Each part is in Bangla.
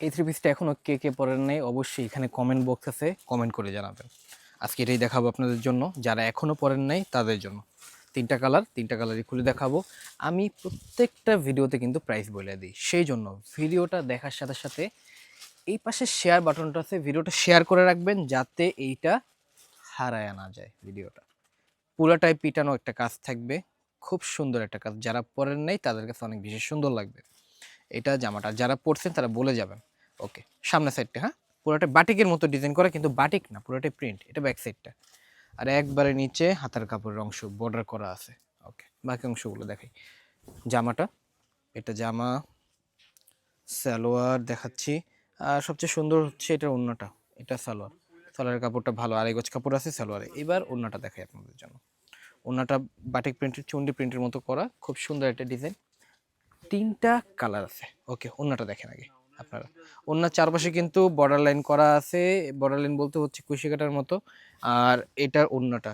এই থ্রি পিসটা এখনও কে কে পরেন নাই, অবশ্যই এখানে কমেন্ট বক্স আছে কমেন্ট করে জানাবেন। আজকে এটাই দেখাবো আপনাদের জন্য, যারা এখনও পরেন নাই, তাদের জন্য। তিনটা কালার তিনটা কালারই খুলে দেখাবো। আমি প্রত্যেকটা ভিডিওতে কিন্তু প্রাইস বলে দিই, সেই জন্য ভিডিওটা দেখার সাথে সাথে এই পাশে শেয়ার বাটনটা আছে, ভিডিওটা শেয়ার করে রাখবেন, যাতে এইটা হারায় না যায় ভিডিওটা। পুরাটাই পিটানো একটা কাজ থাকবে, খুব সুন্দর একটা কাজ। যারা পরেন নাই, তাদের কাছে অনেক বেশি সুন্দর লাগবে। এটা জামাটা, যারা পরছেন, তারা বলে যাবেন। ওকে সামনের সাইডটা হ্যাঁ? পুরোটা বাটিকের মতো ডিজাইন করা, কিন্তু বাটিক না, পুরোটাই প্রিন্ট এটা ব্যাক সাইডটা আর একবারে নিচে হাতার কাপড়ের অংশ বর্ডার করা আছে। ওকে বাকি অংশগুলো দেখাই। জামাটা, এটা জামা, সালোয়ার দেখাচ্ছি। আর সবচেয়ে সুন্দর হচ্ছে এটা ওড়নাটা, এটা সালোয়ার। সালোয়ারের কাপড়টা ভালো আড়াই গজ কাপড় আছে সালোয়ারে। এবার ওড়নাটা দেখাই আপনাদের জন্য। ওড়নাটা বাটিক প্রিন্টের চুন্ডি প্রিন্টের মতো করা, খুব সুন্দর একটা ডিজাইন তিনটা কালার আছে। ওকে ওড়নাটা দেখেন আগে। আপনারা। ওড়নার চারপাশে কিন্তু বর্ডার লাইন করা আছে বর্ডার লাইন বলতে হচ্ছে কুশি কাটার মতো, আর এটার ওড়নাটা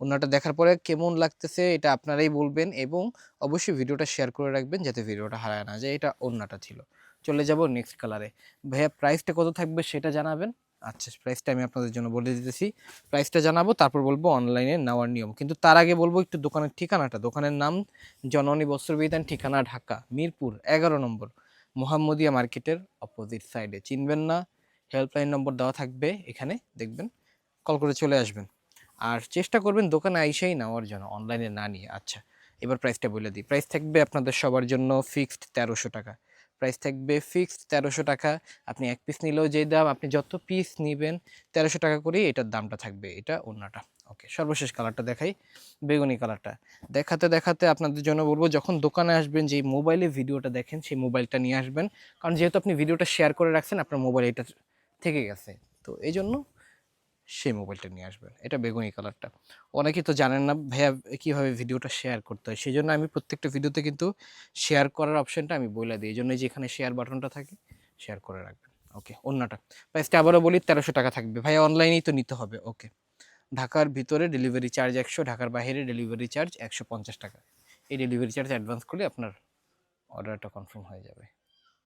ওড়নাটা দেখার পরে কেমন লাগতেছে এটা আপনারাই বলবেন এবং অবশ্যই ভিডিওটা শেয়ার করে রাখবেন যাতে ভিডিওটা হারায় না যায়, এটা ওড়নাটা ছিল। চলে যাব নেক্সট কালারে ভাইয়া প্রাইসটা কত থাকবে সেটা জানাবেন? আচ্ছা প্রাইসটা আমি আপনাদের জন্য বলে দিতেছি। প্রাইসটা জানাব, তারপর বলব অনলাইনে নেওয়ার নিয়ম। কিন্তু তার আগে বলব একটু দোকানের ঠিকানাটা। দোকানের নাম জননী বস্ত্রবিধান ঠিকানা ঢাকা, মিরপুর, এগারো নম্বর। মোহাম্মদিয়া মার্কেটের অপোজিট সাইডে চিনবেন না হেল্পলাইন নম্বর দেওয়া থাকবে এখানে, দেখবেন কল করে চলে আসবেন। আর চেষ্টা করবেন দোকানে আইসেই নেওয়ার জন্য অনলাইনে না নিয়ে। আচ্ছা এবার প্রাইসটা বলে দিই। প্রাইস থাকবে আপনাদের সবার জন্য ফিক্সড তেরোশো টাকা। প্রাইস থাকবে ফিক্সড তেরোশো টাকা। আপনি এক পিস নিলেও যে দাম, আপনি যত পিস নেবেন তেরোশো টাকা করেই এটার দামটা থাকবে, এটা অন্যটা ওকে সর্বশেষ কালারটা দেখাই, বেগুনি কালারটা দেখাতে দেখাতে আপনাদের জন্য বলব, যখন দোকানে আসবেন যে মোবাইলে ভিডিওটা দেখেন, সেই মোবাইলটা নিয়ে আসবেন। কারণ যেহেতু আপনি ভিডিওটা শেয়ার করে রাখছেন, আপনার মোবাইল এটা থেকে গেছে। তো এই জন্য সেই মোবাইলটা নিয়ে আসবেন এটা বেগুনি কালারটা। অনেকেই তো জানেন না ভাইয়া কীভাবে ভিডিওটা শেয়ার করতে হয়। সেই জন্য আমি প্রত্যেকটা ভিডিওতে কিন্তু শেয়ার করার অপশনটা আমি বলে দিই। এই জন্য যেখানে শেয়ার বাটনটা থাকে শেয়ার করে রাখবেন। ওকে অন্যটা। প্রাইসটা আবারও বলি, তেরোশো টাকা থাকবে। ভাইয়া অনলাইনেই তো নিতে হবে। ওকে ঢাকার ভিতরে ডেলিভারি চার্জ একশো, ঢাকার বাইরে ডেলিভারি চার্জ একশো পঞ্চাশ টাকা। এই ডেলিভারি চার্জ অ্যাডভান্স করলে আপনার অর্ডারটা কনফার্ম হয়ে যাবে।